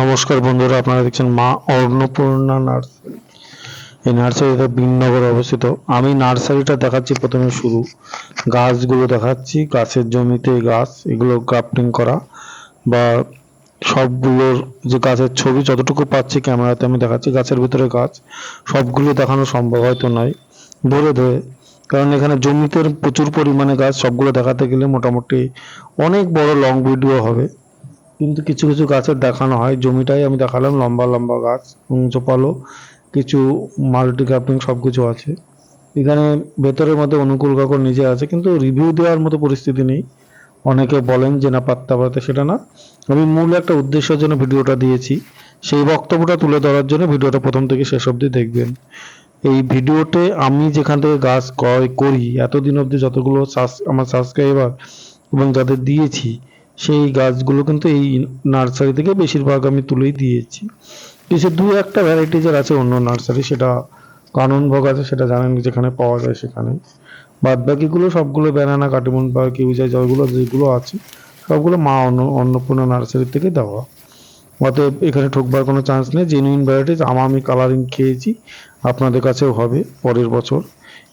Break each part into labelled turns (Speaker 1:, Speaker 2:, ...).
Speaker 1: নমস্কার বন্ধুরা, আপনারা দেখছেন মা অন্নপূর্ণা নার্সারি। এই নার্সারিটা বিননগর অবস্থিত। আমি নার্সারিটা দেখাচ্ছি প্রথমে শুরু। গাছগুলো দেখাচ্ছি, গাছের জমিতে গাছ, এগুলো গ্রাফটিং করা বা সবগুলোর যে গাছের ছবি যতটুকু পাচ্ছি ক্যামেরাতে আমি দেখাচ্ছি, গাছের ভিতরে গাছ, সবগুলো দেখানো সম্ভব হয়তো নয়, ধরে ধরে। কারণ এখানে জমিতে প্রচুর পরিমাণে গাছ, সবগুলো দেখাতে গেলে মোটামুটি অনেক বড় লং ভিডিও হবে। কিন্তু কিছু কিছু গাছের দেখানো হয়। জমিটাই আমি দেখালাম, লম্বা লম্বা গাছ উঁচুপালো কিছু মাল্টি ক্রাফটিং সব কিছু আছে। এখানে ভেতরের মধ্যে অনুকূল কাকর নিজে আছে, কিন্তু রিভিউ দেওয়ার মতো পরিস্থিতি নেই। অনেকে বলেন যে না, পাত্তা পাতে সেটা না। আমি মূল একটা উদ্দেশ্যের জন্য ভিডিওটা দিয়েছি। সেই বক্তব্যটা তুলে ধরার জন্য ভিডিওটা প্রথম থেকে শেষ অবধি দেখবেন। এই ভিডিওতে আমি যেখান থেকে গাছ ক্রয় করি, এতদিন অবধি যতগুলো আমার সাবস্ক্রাইবার এবং যাদের দিয়েছি সেই গাছগুলো কিন্তু এই নার্সারি থেকে বেশিরভাগ আমি তুলেই দিয়েছি। কিছু দু একটা ভ্যারাইটিজের আছে, অন্য নার্সারি সেটা কাননভোগ আছে, সেটা জানেন যেখানে পাওয়া যায় সেখানে বাদ বাকিগুলো সবগুলো ব্যানানা কাটিমন বা কিউজাই জয়গুলো যেগুলো আছে, সবগুলো মা অন্ন অন্নপূর্ণা নার্সারি থেকে দেওয়া। অতএব এখানে ঠকবার কোনো চান্স নেই। জেনুইন ভ্যারাইটিস আমা আমি কালারিং খেয়েছি, আপনাদের কাছেও হবে পরের বছর।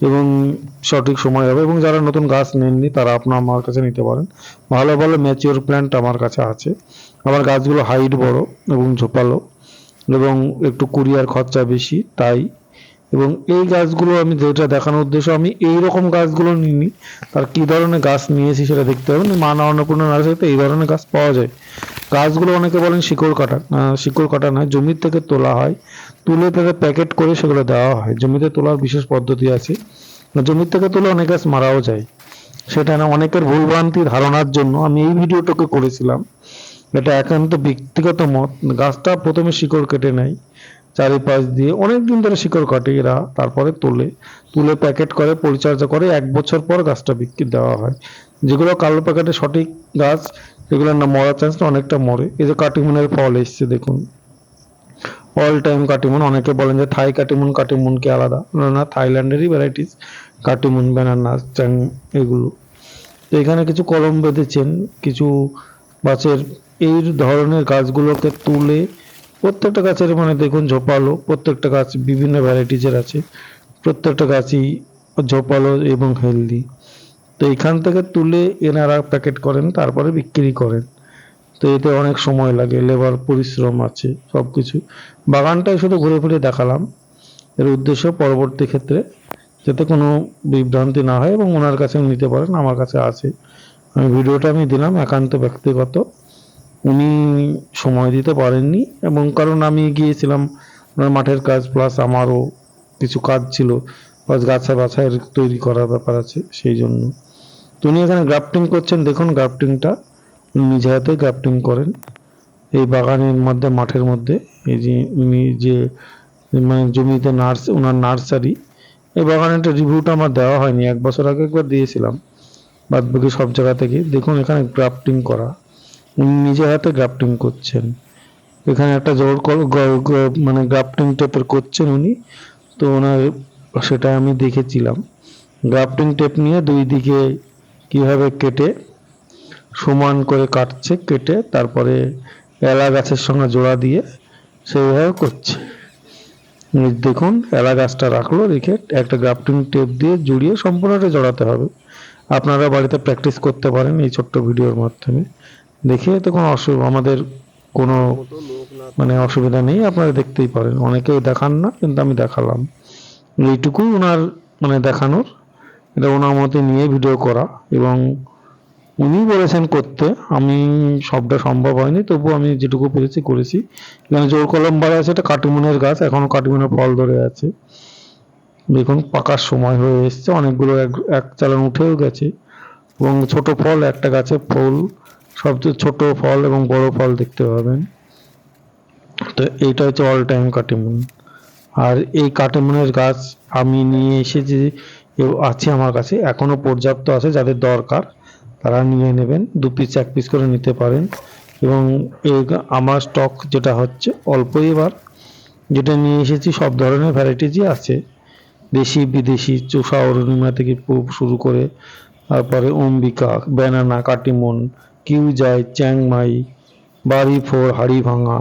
Speaker 1: এবং সঠিক সময় হবে এবং যারা নতুন গাছ নেননি, তারা আপনার আমার কাছে নিতে পারেন। ভালো ভালো ম্যাচিওর প্ল্যান্ট আমার কাছে আছে। আমার গাছগুলো হাইট বড় এবং ঝোপালো এবং একটু কুরিয়ার খরচা বেশি, তাই। এবং এই গাছগুলো আমি যেটা দেখানোর উদ্দেশ্য, আমি এই রকম গাছগুলো নিইনি। তার কি ধরনের গাছ নিয়েছি সেটা দেখতে হবে। মানা অন্নপূর্ণা নার্সারিতে এই ধরনের গাছ পাওয়া যায়। গাছগুলো অনেকে বলেন শিকড় কাটা শিকড় কাটা নয়, জমির থেকে তোলা হয়, তুলে তাদের প্যাকেট করে সেগুলো দেওয়া হয়। জমিতে তোলার বিশেষ পদ্ধতি আছে। জমির থেকে তুলে অনেক গাছ মারাও যায়। সেটা না, অনেকের ভুলভ্রান্তি ধারণার জন্য আমি এই ভিডিওটাকে করেছিলাম। এটা একান্ত ব্যক্তিগত মত। গাছটা প্রথমে শিকড় কেটে নেয় চারিপাশ দিয়ে। অনেক দিন ধরে শিকড় কাটে এরা, তারপরে তোলে। তুলে প্যাকেট করে, পরিচর্যা করে। এক বছর পর গাছটা বিক্রি দেওয়া হয়। যেগুলো কালো প্যাকেটে সঠিক গাছ সেগুলোর না মরার চান্সটা অনেকটা মরে। এই যে কাটিমুনের ফল এসছে, দেখুন। অল টাইম কাটিমুন, অনেকে বলেন যে থাই কাটিমুন কাটিমুন কি আলাদা। না না, থাইল্যান্ডেরই ভ্যারাইটিস কাটিমুন ব্যানানা চ্যাং, এগুলো। এখানে কিছু কলম বেঁধেছেন, কিছু গাছের, এই ধরনের গাছগুলোকে তুলে প্রত্যেকটা গাছের মানে দেখুন ঝোপালো, প্রত্যেকটা গাছ বিভিন্ন ভ্যারাইটিজের আছে। প্রত্যেকটা গাছই ঝোপালো এবং হেলদি তো এখান থেকে তুলে এনারা প্যাকেট করেন, তারপরে বিক্রি করেন। তো এতে অনেক সময় লাগে লেবার পরিশ্রম আছে সব কিছু বাগানটাই শুধু ঘুরে ফিরে দেখালাম। এর উদ্দেশ্য পরবর্তী ক্ষেত্রে যাতে কোনো বিভ্রান্তি না হয় এবং ওনার কাছেও নিতে পারেন, আমার কাছে আছে। আমি ভিডিওটা আমি দিলাম একান্ত ব্যক্তিগত। উনি সময় দিতে পারেননি এবং কারণ আমি গিয়েছিলাম ওনার মাঠের কাজ প্লাস আমারও কিছু কাজ ছিল। গাছা বাছাইয়ের তৈরি করার ব্যাপার আছে, সেই জন্য। তো উনি এখানে গ্রাফটিং করছেন, দেখুন গ্রাফটিংটা উনি নিজে হাতে গ্রাফটিং করেন। এই বাগানের মধ্যে, মাঠের মধ্যে, এই যে উনি যে মানে জমিতে নার্স, ওনার নার্সারি, এই বাগানের একটা রিভিউটা আমার দেওয়া হয়নি, এক বছর আগে একবার দিয়েছিলাম। বাদ বাকি সব জায়গা থেকে। দেখুন এখানে গ্রাফটিং করা। উনি নিজে হাতে গ্রাফটিং করছেন। এখানে একটা জোর মানে গ্রাফটিং টেপের করছেন উনি। তো ওনার সেটা আমি দেখেছিলাম। গ্রাফটিং টেপ নিয়ে দুই দিকে কীভাবে কেটে, সমান করে কাটছে, কেটে তারপরে এলা গাছের সঙ্গে জোড়া দিয়ে সেইভাবে করছে। দেখুন, এলা গাছটা রাখল, রেখে একটা গ্রাফটিং টেপ দিয়ে জুড়িয়ে সম্পূর্ণটা জড়াতে হবে। আপনারা বাড়িতে প্র্যাকটিস করতে পারেন এই ছোট্ট ভিডিওর মাধ্যমে। দেখে তো কোনো অসুবিধা, আমাদের কোনো মানে অসুবিধা নেই, আপনারা দেখতেই পারেন। অনেকেই দেখান না, কিন্তু আমি দেখালাম। এইটুকুই ওনার মানে দেখানোর। এটা ওনার মতে নিয়ে ভিডিও করা এবং উনি বলেছেন করতে। আমি সবটা সম্ভব হয়নি তবু আমি যেটুকু পেরেছি করেছি। এখানে জোর কলম বাড়া আছে, এটা কাটিমুনের গাছ, এখনও কাটিমুনের ফল ধরে আছে। দেখুন, পাকার সময় হয়ে এসছে, অনেকগুলো এক এক চালান উঠেও গেছে। এবং ছোট ফল, একটা গাছে ফুল, সবচেয়ে ছোট ফল এবং বড় ফল দেখতে পাবেন। তো এইটা হচ্ছে অল টাইম কাটিমুন আর এই কাটিমুনের গাছ আমি নিয়ে এসেছি আছে আমার কাছে, এখনও পর্যাপ্ত আছে যাদের দরকার, তারা নিয়ে নেবেন, দু পিস এক পিস করে নিতে পারেন। এবং আমার স্টক যেটা হচ্ছে অল্পই এবার, যেটা নিয়ে এসেছি সব ধরনের ভ্যারাইটিজই আছে। দেশি, বিদেশি, চোষা, অরুণিমা থেকে শুরু করে, তারপরে অম্বিকা, ব্যানানা, কাটিমন, কিউজাই, চ্যাংমাই বাড়ি ফোর হাড়ি ভাঙা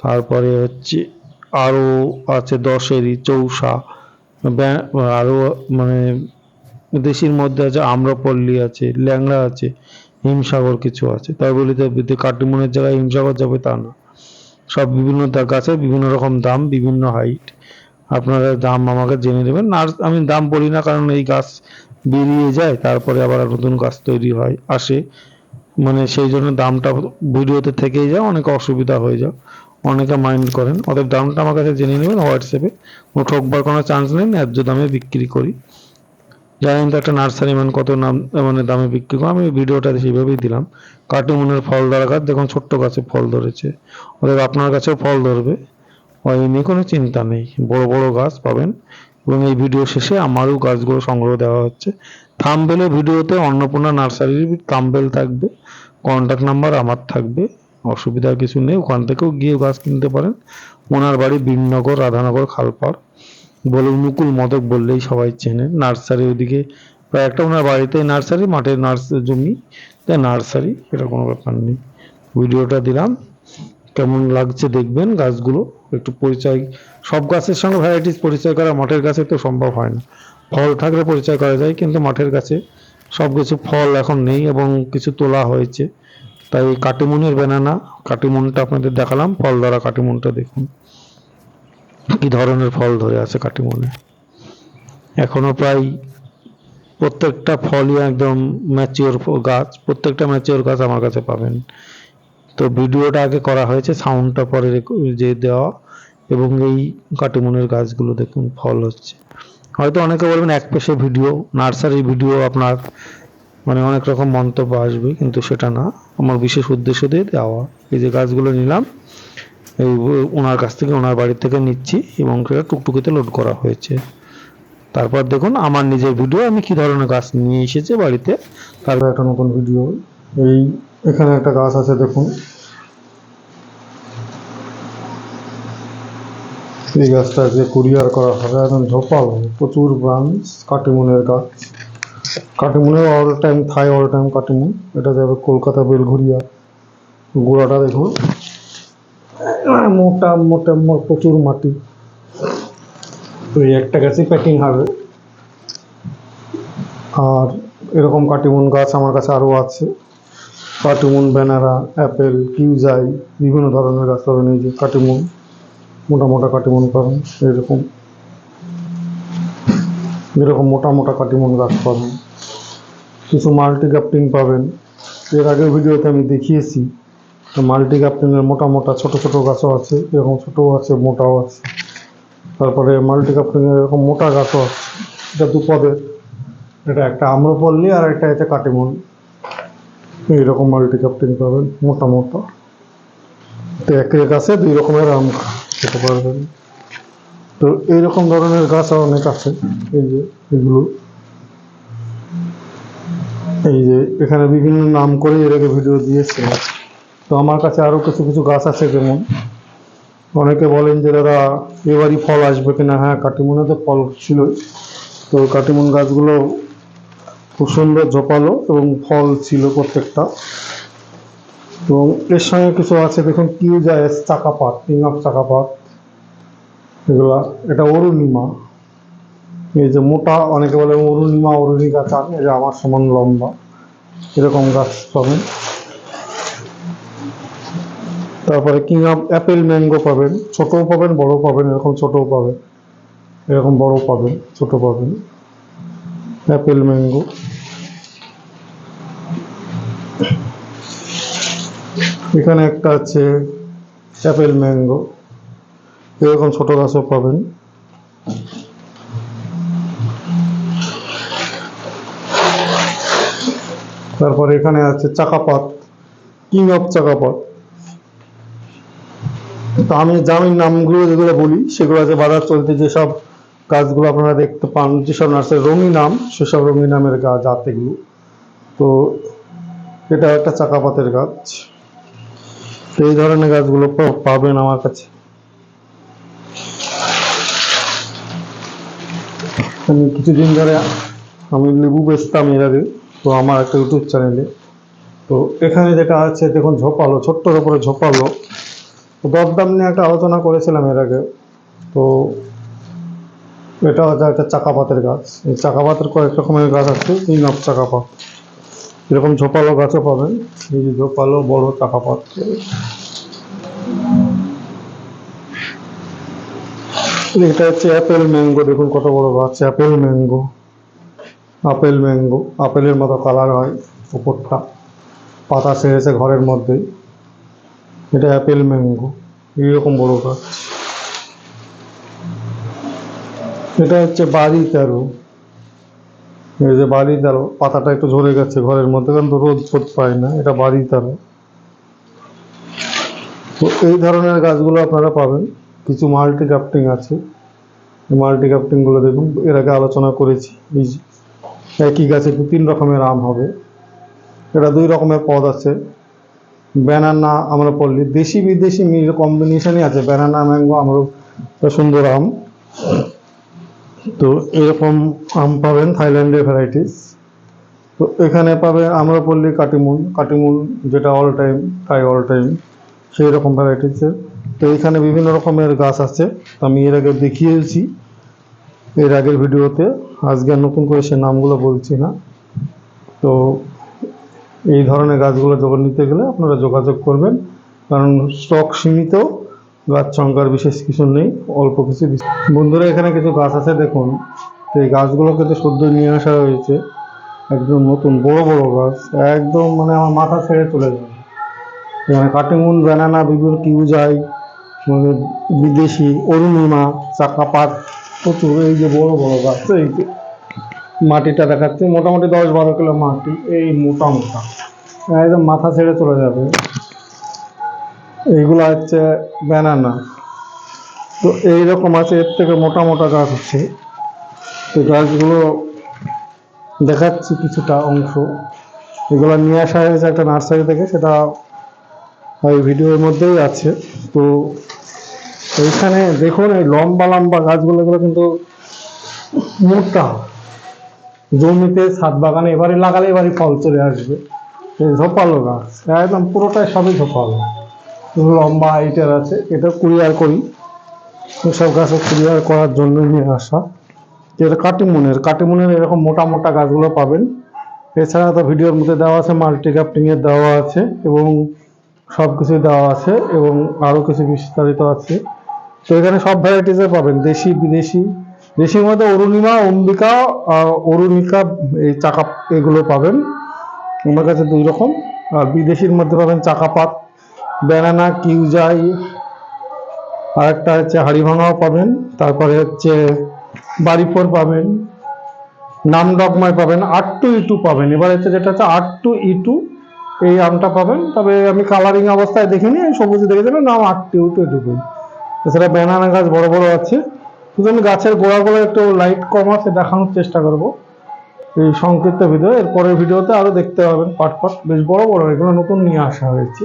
Speaker 1: তারপরে হচ্ছে আরও আছে দশেরি ব্যা- আরও মানে দেশির মধ্যে আছে আম্রপল্লী আছে, ল্যাংড়া আছে, হিমসাগর কিছু আছে। তাই বলি বিদ্যে কাটিমনের জায়গায় হিমসাগর যাবে তা না। সব বিভিন্ন গাছের বিভিন্ন রকম দাম, বিভিন্ন হাইট আপনারা দাম আমাকে জেনে নেবেন। আর আমি দাম বলি না, কারণ এই গাছ বেরিয়ে যায়, তারপরে আবার নতুন গাছ তৈরি হয়, আসে। মানে সেই জন্য দামটা ভিডিওতে থেকেই যায়, অনেক অসুবিধা হয়ে যায়। অনেকে মাইন্ড করেন। অতএব দামটা আমার কাছে জেনে নেবেন হোয়াটসঅ্যাপে। কোনো ঠকবার কোনো চান্স নেই, ন্যায্য দামে বিক্রি করি। জানেন তো একটা নার্সারি ম্যান কত নাম মানে দামে বিক্রি করে। আমি ভিডিওটা সেইভাবেই দিলাম। কাটিমনের ফল ধরা গাছ দেখুন ছোট্ট গাছে ফল ধরেছে। অতএব আপনার কাছেও ফল ধরবে। ওই নিয়ে কোনো চিন্তা নেই। বড় বড় গাছ পাবেন। এবং এই ভিডিও শেষে আমারও গাছগুলো সংগ্রহ দেওয়া হচ্ছে। থামবেলে ভিডিওতে অন্নপূর্ণা নার্সারির থামবেল থাকবে। কন্ট্যাক্ট নাম্বার আমার থাকবে। অসুবিধার কিছু নেই। ওখান থেকেও গিয়ে গাছ কিনতে পারেন। ওনার বাড়ি বীরনগর রাধানগর, খালপাড়। বলে অনুকূল মদক বললেই সবাই চেনে। নার্সারি ওদিকে প্রায় একটা ওনার বাড়িতে নার্সারি মাঠের নার্স জমি, তাই নার্সারি, এটা কোনো ব্যাপার নেই। ভিডিওটা দিলাম। কেমন লাগছে দেখবেন গাছগুলো। একটু পরিচয়, সব গাছের সঙ্গে ভ্যারাইটিস পরিচয় করা মাঠের গাছে তো সম্ভব হয় না। ফল থাকলে পরিচয় করা যায়, কিন্তু মাঠের গাছে সব কিছু ফল এখন নেই এবং কিছু তোলা হয়েছে। তাই এই কাটিমুনের ব্যানানা কাটিমুনটা আপনাদের দেখালাম ফল ধরা কাটিমুনটা দেখুন। কি ধরনের ফল ধরে আছে কাটিমুনে। এখনও প্রায় প্রত্যেকটা ফলই একদম ম্যাচিওর গাছ, প্রত্যেকটা ম্যাচিওর গাছ আমার কাছে পাবেন। তো ভিডিওটা আগে করা হয়েছে সাউন্ডটা পরে যে দেওয়া, এবং এই কাটিমুনের গাছগুলো দেখুন, ফল হচ্ছে। হয়তো অনেকে বলবেন, এক পেশে ভিডিও নার্সারি ভিডিও আপনার মানে অনেক রকম মন্তব্য আসবে, কিন্তু সেটা না। আমার বিশেষ উদ্দেশ্য দিয়ে দেওয়া। এই যে গাছগুলো নিলাম, এই ওনার কাছ থেকে, ওনার বাড়ি থেকে নিচ্ছি এবং সেটা টুকটুকিতে লোড করা হয়েছে। তারপর দেখুন, আমার নিজের ভিডিও আমি কি ধরনের গাছ নিয়ে এসেছি বাড়িতে, তারপর একটা নতুন ভিডিও এই, এখানে একটা গাছ আছে, দেখুন। এই গাছটাকে কুরিয়ার করা হবে, একদম ঝোপালো প্রচুর ব্রাঞ্চ, কাটিমনের গাছ। কাটিমুনের all time Thai all time Katimon এটা যাবে কলকাতা বেলঘুরিয়া গোড়াটা দেখুন। মোটা মোটা প্রচুর মাটি। তো এই একটা গাছই প্যাকিং হবে। আর এরকম কাটিমুন গাছ আমার কাছে আরও আছে। কাটিমুন, ব্যানারা, অ্যাপেল, কিউজাই, বিভিন্ন ধরনের গাছ পাবেন। এই যে কাটিমুন, মোটা মোটা কাটিমুন পাবেন। এরকম। এরকম মোটা মোটা কাটিমুন গাছ পাবেন। কিছু মাল্টি পাবেন। এর আগের ভিডিওতে আমি দেখিয়েছি মাল্টি মোটা মোটা ছোট ছোট গাছও আছে, এরকম ছোটও আছে, মোটাও আছে। তারপরে মাল্টি এরকম মোটা গাছও আছে। এটা দুপদের এটা একটা আম্রপল্লি আর একটা আছে কাটিমুন। এইরকম মাল্টি গ্রাফটিং পাবেন, মোটা মোটা। তো একের গাছে দুই রকমের আম খেতে পারবেন। তো এইরকম ধরনের গাছ অনেক আছে। এই যে এগুলো। এই যে এখানে বিভিন্ন নাম করে এর আগে ভিডিও দিয়েছে। তো আমার কাছে আরও কিছু কিছু গাছ আছে যেমন, অনেকে বলেন যে দাদা, এবারই ফল আসবে কিনা? হ্যাঁ কাটিমুনে তো ফল ছিল তো কাটিমুন গাছগুলো খুব সুন্দর জোপালো এবং ফল ছিল প্রত্যেকটা। এবং এর সঙ্গে কিছু আছে, দেখুন কিউ যায় চাকাপাত কিং অফ চাকাপাত। এগুলা, এটা অরুণিমা। এই যে মোটা, অনেকে বলে অরুণিমা অরুণি গাছ আর এই যে আমার সমান লম্বা। এরকম গাছ পাবেন। তারপরে কিং অফ অ্যাপেল ম্যাঙ্গো পাবেন। ছোটও পাবেন, বড়ও পাবেন, এরকম ছোটও পাবেন। এরকম বড় পাবেন, ছোট পাবেন। অ্যাপেল ম্যাঙ্গো এখানে একটা আছে অ্যাপেল ম্যাঙ্গো এরকম ছোট গাছও পাবেন। তারপরে এখানে আছে চাকাপাত কিং অফ চাকাপাত। তো আমি জামিন নামগুলো যেগুলো বলি, সেগুলো আছে বাজার চলতে যেসব গাছগুলো আপনারা দেখতে পান, যেসব নার্সারি রঙিন নাম, সেসব রঙিন নামের গাছ জাত এগুলো তো এটা একটা চাকাপাতের গাছ। তো এই ধরনের গাছগুলো পাবেন আমার কাছে। আমি কিছুদিন ধরে আমি লেবু বেচতাম এর আগে, তো আমার একটা ইউটিউব চ্যানেলে তো এখানে যেটা আছে, দেখুন ঝোপালো, ছোট্টর উপরে ঝোপালো। তো দরদাম নিয়ে একটা আলোচনা করেছিলাম এর আগে। তো এটা হচ্ছে একটা চাকাপাতের গাছ। এই চাকাপাতের কয়েক রকমের গাছ আছে, তিন অফ চাকাপাত এরকম ঝোপালো গাছও পাবেন। এই যে ঝোপালো বড় চাকাপাত এটা হচ্ছে অ্যাপেল ম্যাঙ্গো দেখুন কত বড় গাছ অ্যাপেল ম্যাঙ্গো আপেল ম্যাঙ্গো আপেলের মতো কালার হয় উপরটা। পাতা সেরেছে ঘরের মধ্যে। এটা অ্যাপেল ম্যাঙ্গো এইরকম বড় গাছ এটা হচ্ছে বাড়ি তেরো। এই যে বাড়ি তেরো, পাতাটা একটু ঝরে গেছে ঘরের মধ্যে, কারণ তো রোদ ফোদ পায় না, এটা বাড়ি তেরো। তো এই ধরনের গাছগুলো আপনারা পাবেন। কিছু মাল্টি গ্রাফটিং আছে মাল্টি গ্রাফটিংগুলো দেখুন, এর আগে আলোচনা করেছি। এই একই গাছে দু তিন রকমের আম হবে। এটা দুই রকমের পদ আছে। ব্যানানা আমরা পড়লি। দেশি বিদেশি কম্বিনেশনই আছে। ব্যানানা ম্যাঙ্গো আমরা সুন্দর আম। তো এরকম আম পাবেন থাইল্যান্ডের ভ্যারাইটিস তো এখানে পাবে, আমরা পড়লি কাটিমুন। কাটিমুন যেটা অল টাইম খাই অল টাইম সেই রকম ভ্যারাইটিসের তো এখানে বিভিন্ন রকমের গাছ আছে। আমি এর আগে দেখিয়েছি। এর আগের ভিডিওতে। আজকে নতুন করে সে নামগুলো বলছি না। তো এই ধরনের গাছগুলো যখন নিতে গেলে আপনারা যোগাযোগ করবেন। কারণ স্টক সীমিত, গাছ সংখ্যার বিশেষ কিছু নেই, অল্প কিছু বন্ধুরা, এখানে কিছু গাছ আছে, দেখুন। তো এই গাছগুলো কিন্তু সদ্য নিয়ে আসা হয়েছে। একদম নতুন, বড় বড় গাছ। একদম মানে আমার মাথা ছেড়ে চলে যাবে। এখানে কাটিমুন ব্যানানা বিভিন্ন কিউ মানে বিদেশি অরুণিমা চাকাপাত, প্রচুর, এই যে বড় বড় গাছ তো এই যে মাটিটা দেখাচ্ছে, মোটামুটি দশ বারো কিলো মাটি, এই মোটা মোটা। একদম মাথা ছেড়ে চলে যাবে। এইগুলো হচ্ছে ব্যানানা। তো এইরকম আছে, এর থেকে মোটা মোটা গাছ আছে তো গাছগুলো দেখাচ্ছি কিছুটা অংশ। এগুলো নিয়ে আসা হয়েছে একটা নার্সারি থেকে, সেটা ওই ভিডিওর মধ্যেই আছে। তো এইখানে দেখুন, এই লম্বা লম্বা গাছগুলো এগুলো কিন্তু মোটা। জমিতে ছাদ বাগানে এবারে লাগালে এবারে ফল চলে আসবে। এই ঝোপালো গাছ, একদম পুরোটাই সবই ঝোপালো। লম্বা হাইটের আছে, এটা কুরিয়ার করি। সব গাছে কুরিয়ার করার জন্য নিয়ে আসা। এটা কাটিমুনের কাটিমুনের এরকম মোটা মোটা গাছগুলো পাবেন। এছাড়া তো ভিডিওর মধ্যে দেওয়া আছে মাল্টি এর দেওয়া আছে এবং সব কিছু দেওয়া আছে এবং আরও কিছু বিস্তারিত আছে। তো এখানে সব ভ্যারাইটিসের পাবেন, দেশি, বিদেশি। দেশির মধ্যে অরুণিমা, অম্বিকা অরুণিকা, এই চাকা এগুলো পাবেন। আমার কাছে দুই রকম। আর বিদেশির মধ্যে পাবেন চাকাপাত, ব্যানানা, কিউজাই। আর একটা হচ্ছে হাড়িভাঙাও পাবেন। তারপরে হচ্ছে বাড়িপুর পাবেন। নাম নামডকমায় পাবেন। আট টু ইটু পাবেন। এবার হচ্ছে যেটা হচ্ছে আট টু ইটু, এই আমটা পাবেন। তবে আমি কালারিং অবস্থায় দেখিনি, সবুজ দেখে দেবেন, নাম আট টু ইটু এটুকুই। এছাড়া ব্যানানা গাছ বড় বড় আছে। শুধু আমি গাছের গোড়া একটু লাইট কম আছে, দেখানোর চেষ্টা করব এই সংক্ষিপ্ত ভিডিও এর পরের ভিডিওতে আরও দেখতে পাবেন পাট পাট বেশ বড় বড়, এগুলো নতুন নিয়ে আসা হয়েছে।